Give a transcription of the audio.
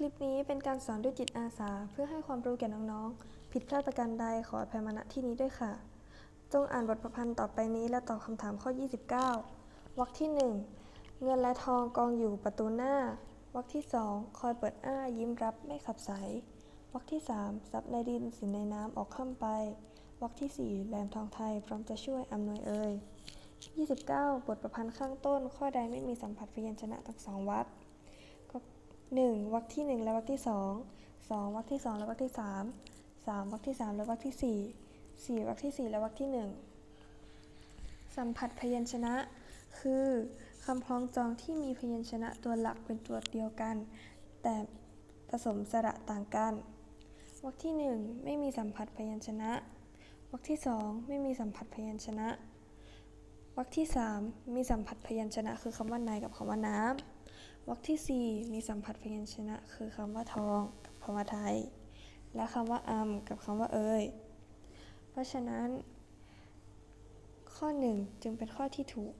คลิปนี้เป็นการสอนด้วยจิตอาสา เพื่อให้ความรู้แก่น้องๆ ผิดพลาดประการใดขออภัยมาณที่นี้ด้วยค่ะ จงอ่านบทประพันธ์ต่อไปนี้และตอบคำถามข้อ 29 วรรคที่ 1 เงินและทองกองอยู่ประตูหน้า วรรคที่ 2 คอยเปิดอ้ายิ้มรับไม่ขับใส วรรคที่3ทรัพย์ในดินสินในน้ำออกข้ามไป วรรคทีสี่ 4แหลมทองไทยพร้อมจะช่วยอำนวยเอ่ย29 บทประพันธ์ข้างต้น ข้อใดไม่มีสัมผัสพยัญชนะทั้งสองวรรค ก็หนึ่งวรรคที่หนึ่งและวรรคที่สองสองวรรคที่สองและวรรคที่สามสามวรรคที่สามและวรรคที่สี่สี่วรรคที่สี่และวรรคที่หนึ่งสัมผัสพยัญชนะ คือคำคล้องจองที่มีพยัญชนะตัวหลักเป็นตัวเดียวกัน แต่ผสมสระต่างกันวรรคที่หนึ่งไม่มีสัมผัสพยัญชนะวรรคที่สองไม่มีสัมผัสพยัญชนะวรรคที่สามมีสัมผัสพยัญชนะ คือคำว่าในกับคำว่าน้ำ วรรคที่ 4 มีสัมผัสพยัญชนะ คือคำว่าทองกับคำว่าไทย และคำว่าอำกับคำว่าเอยเพราะฉะนั้น ข้อ 1 จึงเป็นข้อที่ถูก